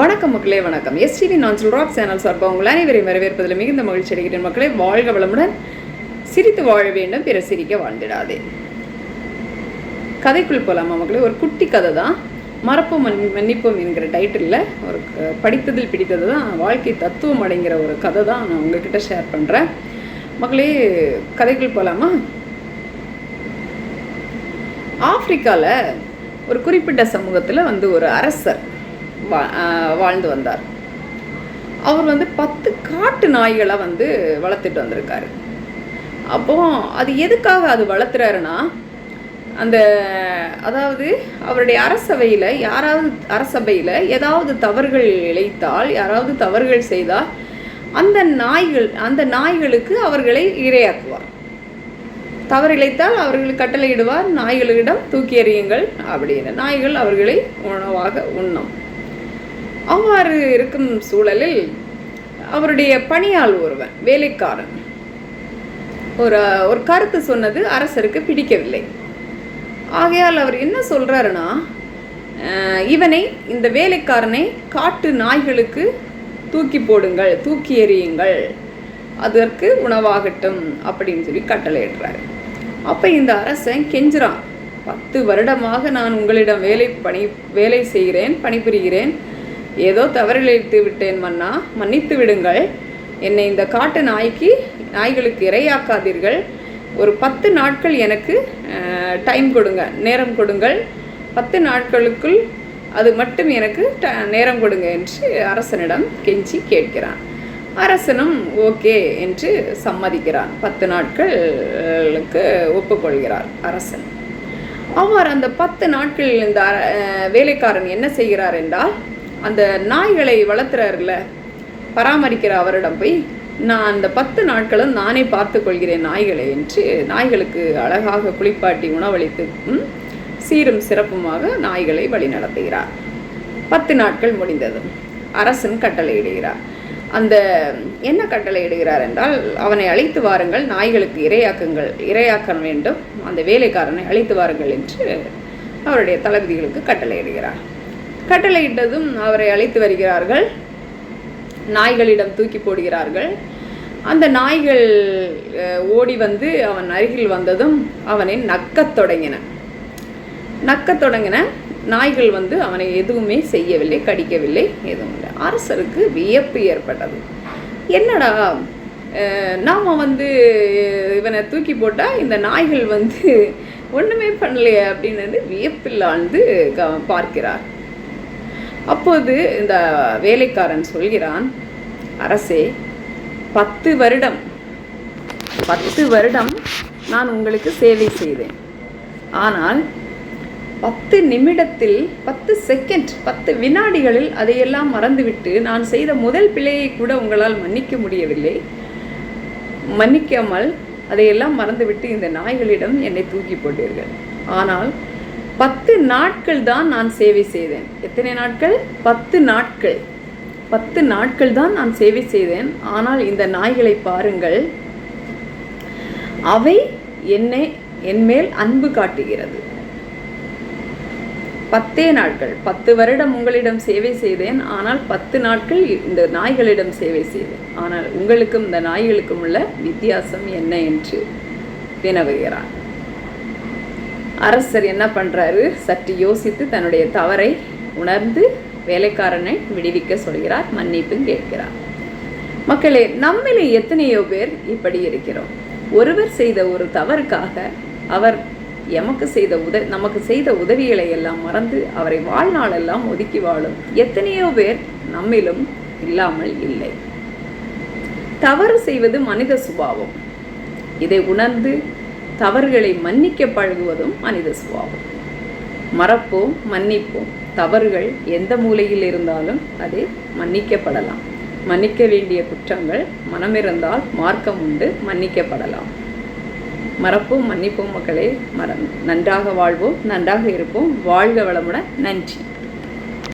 வணக்கம் மக்களே வணக்கம். எஸ்டிவி நான் ராக் சேனல் சார்பாக உங்கள் அனைவரையும் வரவேற்பதில் மிகுந்த மகிழ்ச்சி அடைகிறேன் மக்களே. வாழ்க வளமுடன் சிரித்து வாழ வேண்டும் பிற சிரிக்க வாழ்ந்திடாதே. கதைக்குள் போகலாமா மக்களே? ஒரு குட்டி கதை தான் மறப்போம் மன் மன்னிப்போம் என்கிற டைட்டிலில் ஒரு படித்ததில் பிடித்தது தான் வாழ்க்கை தத்துவம் அடைங்கிற ஒரு கதை தான் நான் உங்ககிட்ட ஷேர் பண்ணுறேன் மக்களே கதைக்குள் போகலாமா ஆப்பிரிக்காவில் ஒரு குறிப்பிட்ட சமூகத்தில் வந்து ஒரு அரசர் வாழ்ந்து வந்தார். அவர் வந்து பத்து காட்டு நாய்களை வந்து வளர்த்துட்டு வந்திருக்காரு. அப்போ அது எதுக்காக அது வளர்த்துறாருன்னா அந்த அதாவது அவருடைய அரசவையில் யாராவது அரசபையில் ஏதாவது தவறுகள் இழைத்தால் யாராவது தவறுகள் செய்தால் அந்த நாய்கள் அந்த நாய்களுக்கு அவர்களை இரையாக்குவார். தவறு இழைத்தால் அவர்கள் கட்டளையிடுவார் நாய்களிடம் தூக்கி எறியுங்கள் அப்படின்னு. நாய்கள் அவர்களை உணவாக உண்ணும். அவ்வாறு இருக்கும் சூழலில் அவருடைய பணியாள் ஒருவன் வேலைக்காரன். ஒரு ஒரு கருத்து சொன்னது அரசருக்கு பிடிக்கவில்லை. ஆகையால் அவர் என்ன சொல்கிறாருன்னா இவனை இந்த வேலைக்காரனை காட்டு நாய்களுக்கு தூக்கி போடுங்கள் தூக்கி எறியுங்கள் அதற்கு உணவாகட்டும் அப்படின்னு சொல்லி கட்டளையிடுறாரு. அப்போ இந்த அரசன் கெஞ்சுறான் பத்து வருடமாக நான் உங்களிடம் வேலை பணி வேலை செய்கிறேன் பணிபுரிகிறேன் ஏதோ தவறிழைத்து விட்டேன் மன்னா மன்னித்து விடுங்கள். என்னை இந்த காட்டு நாய்க்கு நாய்களுக்கு இரையாக்காதீர்கள். ஒரு பத்து நாட்கள் எனக்கு டைம் கொடுங்க நேரம் கொடுங்கள். பத்து நாட்களுக்குள் அது மட்டும் எனக்கு ட- நேரம் கொடுங்க என்று அரசனிடம் கெஞ்சி கேட்கிறான். அரசனும் ஓகே என்று சம்மதிக்கிறான். பத்து நாட்களுக்கு ஒப்புக்கொள்கிறார் அரசன். அவர் அந்த பத்து நாட்களில் இந்த வேலைக்காரன் என்ன செய்கிறார் என்றால் அந்த நாய்களை வளர்த்துறாருல பராமரிக்கிற அவரிடம் போய் நான் அந்த பத்து நாட்களும் நானே பார்த்து கொள்கிறேன் நாய்களை என்று நாய்களுக்கு அழகாக குளிப்பாட்டி உணவளித்து சீரும் சிறப்புமாக நாய்களை வழிநடத்துகிறார். பத்து நாட்கள் முடிந்தது. அரசன் கட்டளையிடுகிறார். அந்த என்ன கட்டளையிடுகிறார் என்றால் அவனை அழைத்து வாருங்கள் நாய்களுக்கு இரையாக்குங்கள் இரையாக்க வேண்டும் அந்த வேலைக்காரனை அழைத்து வாருங்கள் என்று அவருடைய தளபதிகளுக்கு கட்டளையிடுகிறார். கட்டளையிட்டதும் அவரை அழைத்து வருகிறார்கள். நாய்களிடம் தூக்கி போடுகிறார்கள். அந்த நாய்கள் ஓடி வந்து அவன் அருகில் வந்ததும் அவனை நக்கத் தொடங்கின. நக்கத் தொடங்கின. நாய்கள் வந்து அவனை எதுவுமே செய்யவில்லை கடிக்கவில்லை எதுவும் இல்லை. அரசருக்கு வியப்பு ஏற்பட்டது. என்னடா நாம் வந்து இவனை தூக்கி போட்டால் இந்த நாய்கள் வந்து ஒன்றுமே பண்ணலையே அப்படின்னு வியப்பில் ஆழ்ந்து க பார்க்கிறார். அப்போது இந்த வேலைக்காரன் சொல்கிறான் அரசே பத்து வருடம் பத்து வருடம் நான் உங்களுக்கு சேவை செய்தேன். ஆனால் பத்து நிமிடத்தில் பத்து செகண்ட் பத்து வினாடிகளில் அதையெல்லாம் மறந்துவிட்டு நான் செய்த முதல் பிழையை கூட உங்களால் மன்னிக்க முடியவில்லை. மன்னிக்காமல் அதையெல்லாம் மறந்துவிட்டு இந்த நாய்களிடம் என்னை தூக்கி போட்டீர்கள். ஆனால் பத்து நாட்கள் தான் நான் சேவை செய்தேன். எத்தனை நாட்கள்? பத்து நாட்கள். பத்து நாட்கள் தான் நான் சேவை செய்தேன். ஆனால் இந்த நாய்களை பாருங்கள். அவை என்னை என்மேல் அன்பு காட்டுகிறது. பத்தே நாட்கள். பத்து வருடம் உங்களிடம் சேவை செய்தேன். ஆனால் பத்து நாட்கள் இந்த நாய்களிடம் சேவை செய்தேன். ஆனால் உங்களுக்கும் இந்த நாய்களுக்கும் உள்ள வித்தியாசம் என்ன என்று வினவுகிறான். அரசர் என்ன பண்றாரு? சற்று யோசித்து தன்னுடைய தவறை உணர்ந்து வேலைக்காரனை விடுவிக்க சொல்கிறார் மன்னிப்பும் கேட்கிறார். மக்களே நம்மிலே எத்தனையோ பேர் இப்படி இருக்கிறோம். ஒருவர் செய்த ஒரு தவறுக்காக அவர் எமக்கு செய்த உத நமக்கு செய்த உதவிகளை எல்லாம் மறந்து அவரை வாழ்நாளெல்லாம் ஒதுக்கி வாழும் எத்தனையோ பேர் நம்மிலும் இல்லாமல் இல்லை. தவறு செய்வது மனித சுபாவம். இதை உணர்ந்து தவறுகளை மன்னிக்க பழகுவதும் மனித சுபாவம். மறப்போம் மன்னிப்போம். தவறுகள் எந்த மூலையில் இருந்தாலும் அது மன்னிக்கப்படலாம். மன்னிக்க வேண்டிய குற்றங்கள் மனமிருந்தால் மார்க்கம் உண்டு மன்னிக்கப்படலாம். மறப்போம் மன்னிப்போம் மக்களே. மரம் நன்றாக வாழ்வோம் நன்றாக இருப்போம். வாழ்க வளமுடன். நன்றி.